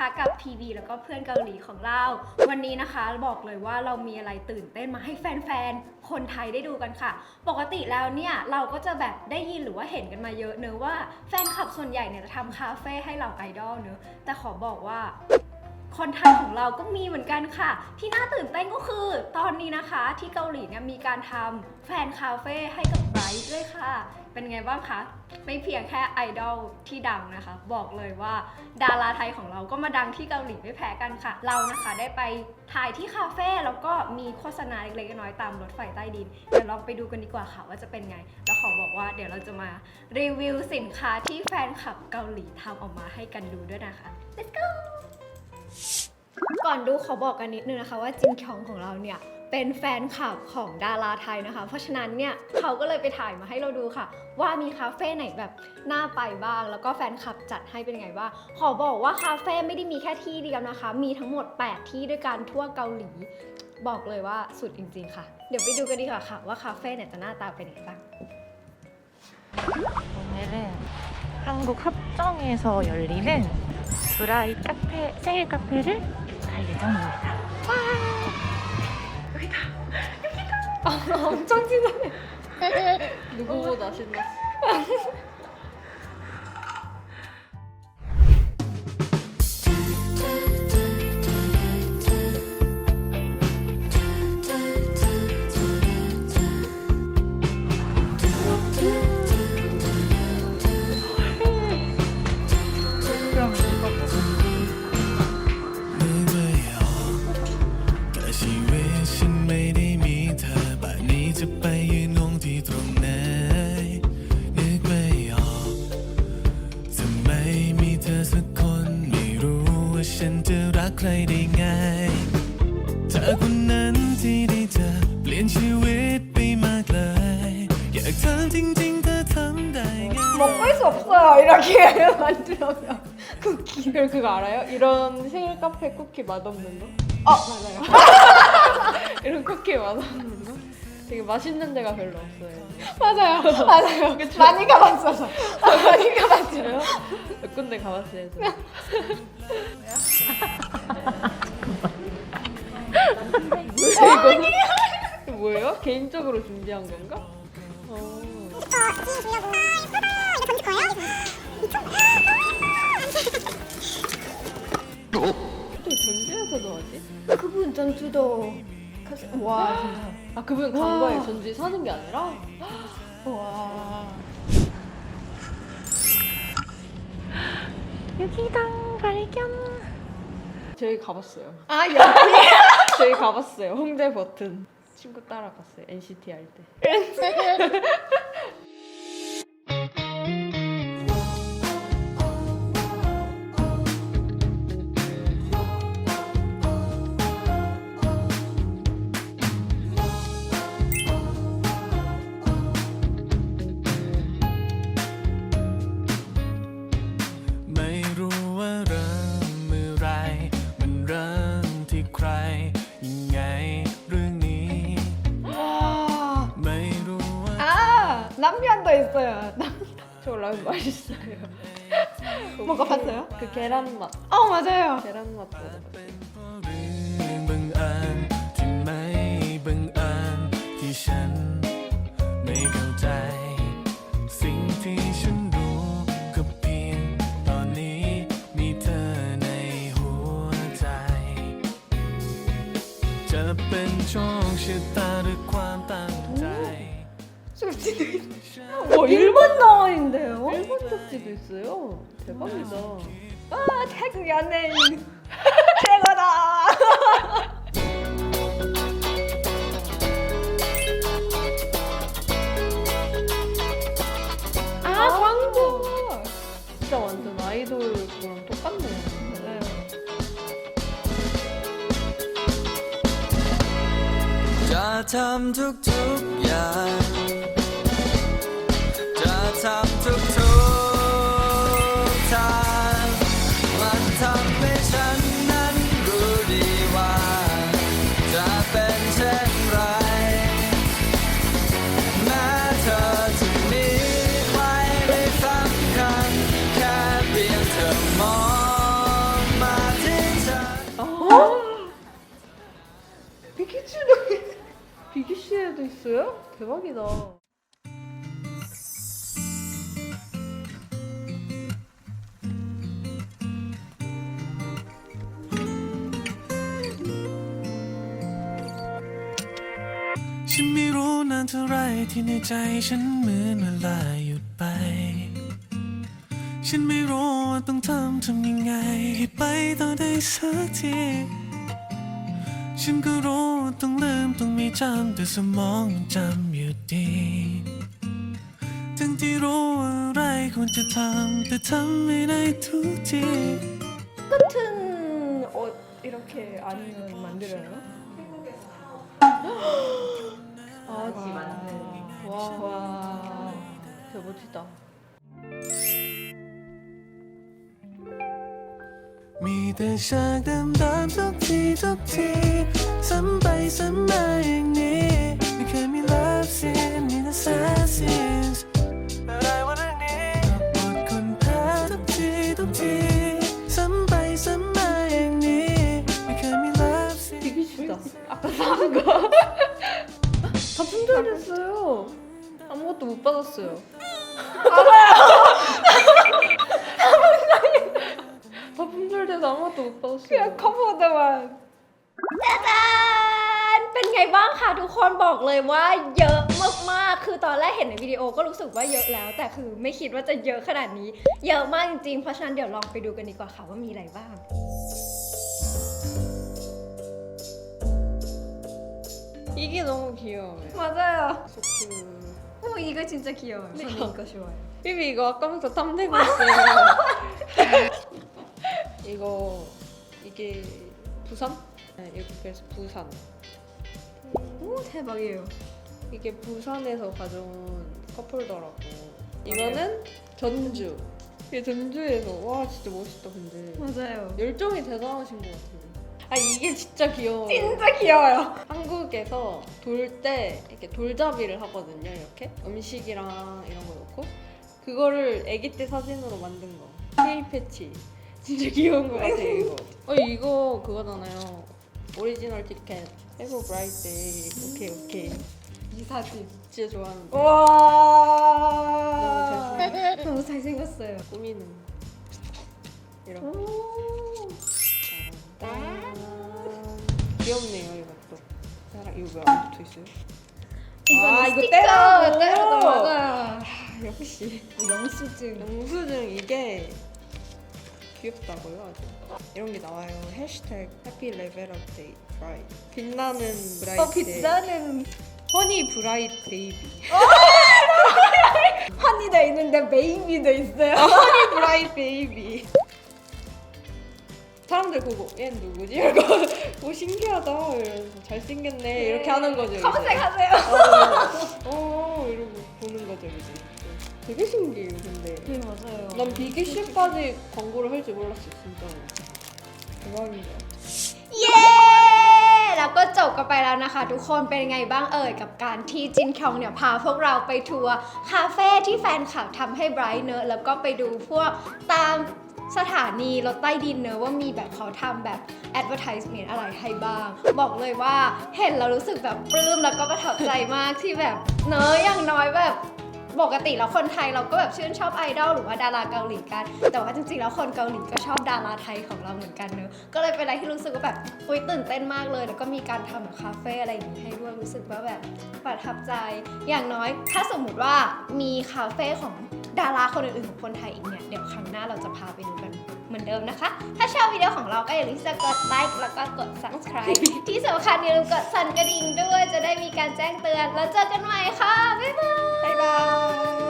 นะคะกับ PB แล้วก็เพื่อนเกาหลีของเรา วันนี้นะคะบอกเลยว่าเรามีอะไรตื่นเต้นมาให้แฟนๆ คนไทยได้ดูกันค่ะ ปกติแล้วเนี่ยเราก็จะแบบได้ยินหรือว่าเห็นกันมาเยอะเนอะว่าแฟนคลับส่วนใหญ่เนี่ยจะทำคาเฟ่ให้เราไอดอลเนอะแต่ขอบอกว่า คนไทยของเราก็มีเหมือนกันค่ะ ที่น่าตื่นเต้นก็คือ ตอนนี้นะคะที่เกาหลีเนี่ยมีการทำแฟนคาเฟ่ให้กับไบรท์ด้วยค่ะ เป็นไงบ้างคะ ไม่เพียงแค่ไอดอลที่ดังนะคะ บอกเลยว่าดาราไทยของเราก็มาดังที่เกาหลีไม่แพ้กันค่ะ เรานะคะได้ไปถ่ายที่คาเฟ่แล้วก็มีโฆษณาเล็กๆน้อยๆตามรถไฟใต้ดิน เดี๋ยวลองไปดูกันดีกว่าค่ะว่าจะเป็นไง แล้วขอบอกว่าเดี๋ยวเราจะมารีวิวสินค้าที่แฟนคลับเกาหลีทำออกมาให้กันดูด้วยนะคะ let's go ก่อนดูขอบอกกันนิดนึงนะคะว่าจินคองของเราเนี่ยเป็นแฟนคลับของดาราไทยนะคะ เพราะฉะนั้นเนี่ยเขาก็เลยไปถ่ายมาให้เราดูค่ะ ว่ามีคาเฟ่ไหนแบบน่าไปบ้าง แล้วก็แฟนคลับจัดให้เป็นไงบ้างขอบอกว่าคาเฟ่ไม่ได้มีแค่ที่เดียวนะคะ มีทั้งหมด 8 ที่ด้วยกันทั่วเกาหลี บอกเลยว่าสุดจริง ๆ ค่ะ เดี๋ยวไปดูกันดีกว่าค่ะ ว่าคาเฟ่เนี่ยจะหน้าตาเป็นยังไงบ้าง 오늘은 한국 합정에서 열리는 브라이 카페 세일 카페를 갈 예정입니다. 와! 여기다. 엄청 진하네 누구보다 신났어. ใครได้ง่ายเธอคนนั้นที่ได้เจอเปลี่ยนชีวิตไปมากเลย อยากถามจริงๆเธอทำได้ไง 먹을 수 없어요 이렇게 만들어면 쿠키를 그거 알아요? 이런 생일 카페 쿠키 맛없는 거? 어 맞아요 이런 쿠키 맛없는 거? 되게 맛있는 데가 별로 없어요. 맞아요 맞아요 많이 가봤어요 많이 가봤어요 몇 군데 가봤어요. 저. 이거? 이거 뭐예요? 개인적으로 준비한 건가? 어. 또 전주에서도 하지? 그분 전주도 가서- 와 진짜 아 그분 간 와. 거예요? 전주에 사는 게 아니라? 와 여기당 발견. 저희 가봤어요. 아 여기 저희 가봤어요. 홍대 버튼. 친구 따라갔어요. NCT 할 때. 남편도 있어요 남- 저 라면 맛있어요. 먹어봤어요? 그 계란 맛. 어 맞아요 계란 맛 먹어봤어요. เพราะเรื่องบังเอิญที่ไม่บังเอิญที่ฉัน ไม่เข้าใจ สิ่งที่ฉันรู้ก็เพียงตอนนี้มีเธอในหัวใจ จะเป็นโชคชะตาหรือความตั้งใจ 솔직히 뭐 일본 나와인데요? 일본 잡지도 있어요. 대박이다. 와 태국 연예인. 최고다. 아 광고. 진짜 완전 아이돌 그랑 똑같네요. 맞아요 จะ 대박이다. ฉันไม่รู้นานเท่าไรที่ในใจฉันเหมือนเวลาหยุดไป ฉันไม่รู้ว่าต้องทำทำยังไงให้ไปต่อได้สักที 싱그러운 뚱름뚱미 잠드서 멍잠 뮤디 등 뒤로 라이곤 듯함 듯함 미나이 투지 끝은 옷 이렇게 아니면 만들어요? 아지 맞네 와, 와. 되게 멋지다 มีแต่ฉากเดิมๆทุกทีทุกทีซ้ำไปซ้ำมาอย่างนี้ไม่เคยมี love scene มีแ품절돼서 아무것도 못 받았어요. 그냥 커버다만. อาจารย์เป็นไงบ้างคะทุกคนบอกเลยว่าเยอะมากๆ คือตอนแรกเห็นในวิดีโอก็รู้สึกว่าเยอะแล้ว แต่คือไม่คิดว่าจะเยอะขนาดนี้ เยอะมากจริงๆ เพราะฉะนั้นเดี๋ยวลองไปดูกันดีกว่าค่ะว่ามีอะไรบ้าง 이게 너무 귀여워요. 맞아요. 소프. 오 이거 진짜 귀여워요. 저는 이거 좋아요. 비비 이거 아까부터 탐내고 있어요. 이거 이게 부산? 네, 그래서 부산. 오 대박이에요. 이게 부산에서 가져온 컵홀더라고. 이거는 전주. 이게 전주에서 와 진짜 멋있다 근데 맞아요. 열정이 대단하신 것 같아요. 아 이게 진짜 귀여워요. 진짜 귀여워요. 한국에서 돌 때 이렇게 돌잡이를 하거든요. 이렇게 음식이랑 이런 거 넣고 그거를 아기 때 사진으로 만든 거. K 패치. 진짜 귀여운 거 같아요 이거. 어 이거 그거잖아요. 오리지널 티켓. Bright day. 오케이 오케이. 이 사진. 진짜 좋아하는데. 와. 너무 잘생겼어요. 꾸미는 이런. 거. 오. 짜란. 귀엽네요 이것도. 짜란 이거 왜안 붙어 있어요? 아, 이거 스티커. 떼라고. 떼라고 맞아. 아, 역시. 영수증. 영수증 이게 귀엽다고요? 아주. 이런 게 나와요. 해시태그 해피 레벨 업 데이 브라이 빛나는 브라이트 어 빛나는 허니 브라이트 베이비 허니도 있는데 베이비도 있어요. 허니 브라이트 베이비 사람들 보고 얘는 누구지? 이러고 오 신기하다. 이러면서 잘생겼네. 이렇게 하는 거죠 이제. 검색하세요. 어 이러고 보는 거죠 이제 되게 신기해요 근데 네 맞아요. 난 비기씨까지 광고를 할 줄 몰랐어 진짜 대박인 것 같아 เย้ แล้วก็จบกันไปแล้วนะคะ ทุกคนเป็นยังไงบ้างเอ่ยกับการที่จินคยองเนี่ยพาพวกเราไปทัวร์คาเฟ่ที่แฟนคลับทำให้ไบรท์เนอะแล้วก็ไปดูพวกตามสถานีรถใต้ดินเนอะว่ามีแบบเขาทำแบบ advertisement อะไรให้บ้าง บอกเลยว่าเห็นเรารู้สึกแบบปลื้มแล้วก็ประทับใจมากที่แบบเนอะอย่างน้อยแบบ ปกติแล้วคนไทยเราก็แบบชื่นชอบไอดอลหรือว่าดาราเกาหลีกัน แต่ว่าจริงๆแล้วคนเกาหลีก็ชอบดาราไทยของเราเหมือนกันเนอะก็เลยเป็นอะไรที่รู้สึกว่าแบบอุยตื่นเต้นมากเลย แล้วก็มีการทำแบบคาเฟ่อะไรอย่างนี้ให้ด้วยรู้สึกว่าแบบประทับใจ อย่างน้อย ถ้าสมมุติว่ามีคาเฟ่ของดาราคนอื่นๆของคนไทยอีกเนี่ยเดี๋ยวครั้งหน้าเราจะพาไปดูกัน เหมือนเดิมนะคะ ถ้าชอบวิดีโอของเราก็อย่าลืมที่จะกดไลค์แล้วก็กด subscribe ที่สำคัญอย่าลืมกดสั่นกระดิ่งด้วยจะได้มีการแจ้งเตือน แล้วเจอกันใหม่ค่ะ บ๊ายบาย บ๊ายบาย